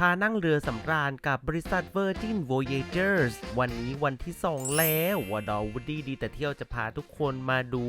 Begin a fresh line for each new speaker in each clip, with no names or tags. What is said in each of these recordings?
พานั่งเรือสำราญกับบริษัท Virgin Voyagers วันนี้วันที่ 2 แล้ววดอวูดดี้ดีแต่เที่ยวจะพาทุกคนมาดู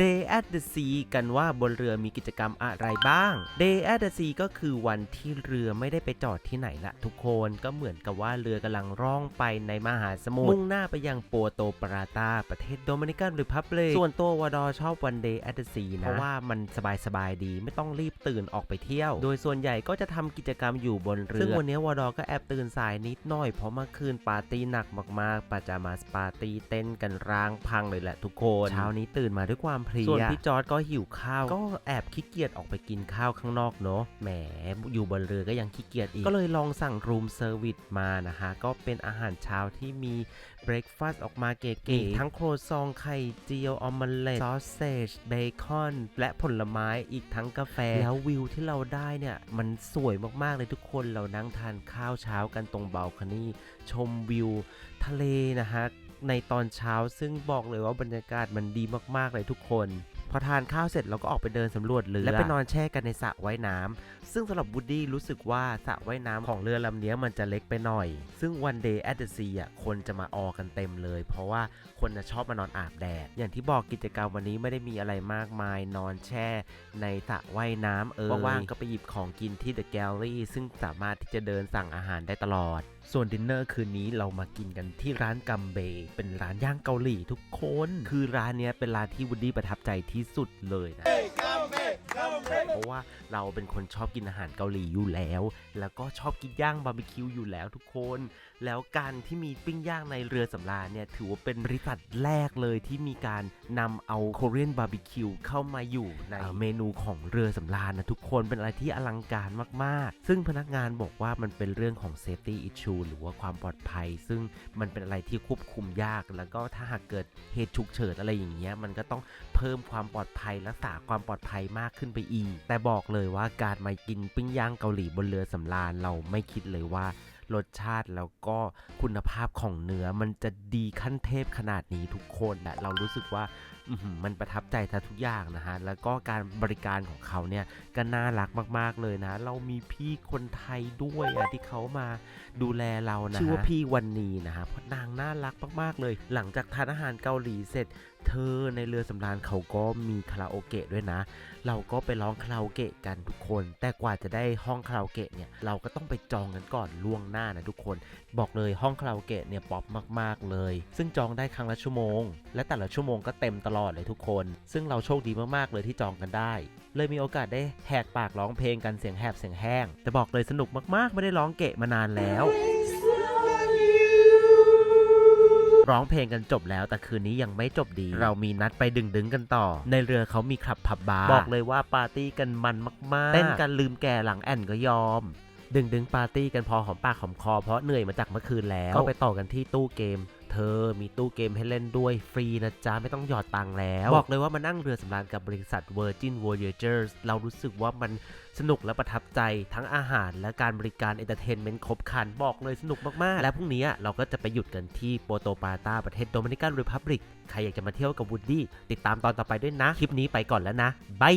Day at the Sea กันว่าบนเรือมีกิจกรรมอะไรบ้าง Day at the Sea ก็คือวันที่เรือไม่ได้ไปจอดที่ไหนละทุกคนก็เหมือนกับว่าเรือกำลังร่องไปในมหาสมุทรมุ่งหน้าไปยังโปโตปราตา ประเทศโดมินิกันหริพับเลส่วนตัววดอชอบวัน Day at the Sea นะเพราะว่ามันสบายๆดีไม่ต้องรีบตื่นออกไปเที่ยว โดยส่วนใหญ่ก็จะทำกิจกรรมอยู่บนเรืองวันนี้วดอก็แอบตื่นสายนิดหน่อย เพราะเมื่อคืนปาร์ตี้หนักมากๆปาจามาสปาร์ตี้เต้นกันร้างพังเลยแหละทุกคนเช้านี้ตื่นมาด้วยความเพลียส่วนพี่จอร์ดก็หิวข้าว ก็แอบขี้เกียจออกไปกินข้าวข้างนอกเนาะแหมอยู่บนเรือก็ยังขี้เกียจอีก ก็เลยลองสั่งรูมเซอร์วิสมานะฮะก็เป็นอาหารเช้าที่มีเบรคฟาสต์ออกมาเก๋ๆทั้งโครซองไข่เจียวออมเล็ตซอสเซจเบคอนและผลไม้อีกทั้งกาแฟแล้ววิวที่เราได้เนี่ยมันสวยมากๆเลยทุกคนเรานั่งทานข้าวเช้ากันตรงเบลคนี่ชมวิวทะเลนะฮะในตอนเช้าซึ่งบอกเลยว่าบรรยากาศมันดีมากๆเลยทุกคน พอทานข้าวเสร็จเราก็ออกไปเดินสำรวจเรือและไปนอนแช่กันในสระว่ายน้ำซึ่งสำหรับวูดดี้รู้สึกว่าสระว่ายน้ำของเรือลำนี้มันจะเล็กไปหน่อย ซึ่งวัน day at the sea อะคนจะมาออกันเต็มเลย เพราะว่าคนจะชอบมานอนอาบแดด อย่างที่บอกกิจกรรมวันนี้ไม่ได้มีอะไรมากมาย นอนแช่ในสระว่ายน้ำเออว่างๆก็ไปหยิบของกินที่ The Gallery ซึ่งสามารถที่จะเดินสั่งอาหารได้ตลอดส่วนดินเนอร์คืนนี้เรามากินกันที่ร้านกัมเบเป็นร้านย่างเกาหลีทุกคน คือร้านเนี้ยเป็นร้านที่วูดดี้ประทับใจที่สุดเลยนะ เพราะว่าเราเป็นคนชอบกินอาหารเกาหลีอยู่แล้ว แล้วก็ชอบกินย่างบาร์บีคิวอยู่แล้วทุกคน แล้วการที่มีปิ้งย่างในเรือสำราญเนี่ยถือว่าเป็นบริษัทแรกเลยที่มีการนำเอาโคเรียนบาร์บีคิวเข้ามาอยู่ในเมนูของเรือสำราญนะทุกคนเป็นอะไรที่อลังการมากๆ ซึ่งพนักงานบอกว่ามันเป็นเรื่องของ safety issue หรือว่าความปลอดภัย ซึ่งมันเป็นอะไรที่ควบคุมยาก แล้วก็ถ้าหากเกิดเหตุฉุกเฉินอะไรอย่างเงี้ยมันก็ต้องเพิ่มความปลอดภัยรักษาความปลอดภัยมากขึ้นไปอีก แต่บอกเลยว่าการมากินปิ้งย่างเกาหลีบนเรือสำราญเราไม่คิดเลยว่ารสชาติแล้วก็คุณภาพของเนื้อมันจะดีขั้นเทพขนาดนี้ทุกคนและเรารู้สึกว่า มันประทับใจททุกอย่างนะฮะ แล้วก็การบริการของเขาเนี่ยก็น่ารักมากๆเลยนะ เรามีพี่คนไทยด้วยอะที่เขามาดูแลเรานะชื่อว่าพี่วันนีนะฮะเพราะนางน่ารักมากๆเลย หลังจากทานอาหารเกาหลีเสร็จ เธอในเรือสำราญเขาก็มีคาราโอเกะด้วยนะ เราก็ไปร้องคาราโอเกะกันทุกคน แต่กว่าจะได้ห้องคาราโอเกะเนี่ยเราก็ต้องไปจองกันก่อนล่วงหน้านะทุกคน บอกเลยห้องคาราโอเกะเนี่ยป๊อปมาก ๆเลย ซึ่งจองได้ครั้งละชั่วโมง และแต่ละชั่วโมงก็เต็มตลอดเลยทุกคน ซึ่งเราโชคดีมากๆเลยที่จองกันได้ เลยมีโอกาสได้แหกปากร้องเพลงกันเสียงแหบเสียงแห้ง แต่บอกเลยสนุกมากๆ ไม่ได้ร้องเกะมานานแล้วร้องเพลงกันจบแล้วแต่คืนนี้ยังไม่จบดี เรามีนัดไปดึงดึงกันต่อ ในเรือเขามีคลับผับบาร์บอกเลยว่าปาร์ตี้กันมันมาก ๆ เต้นกันลืมแก่หลังแอนก็ยอม ดึงดึงปาร์ตี้กันพอหอมปากหอมคอเพราะเหนื่อยมาจากเมื่อคืนแล้ว ก็ไปต่อกันที่ตู้เกม เธอ มีตู้เกมให้เล่นด้วยฟรีนะจ๊ะ ไม่ต้องหยอดตังค์แล้ว บอกเลยว่ามานั่งเรือสำราญกับบริษัท Virgin Voyagers เรารู้สึกว่ามันสนุกและประทับใจทั้งอาหารและการบริการเอนเตอร์เทนเมนต์ครบครัน บอกเลยสนุกมาก ๆ และพรุ่งนี้เราก็จะไปหยุดกันที่โปโตปาตาประเทศโดมินิกันรีพับลิกใครอยากจะมาเที่ยวกับวูดดี้ติดตามตอนต่อไปด้วยนะ คลิปนี้ไปก่อนแล้วนะบาย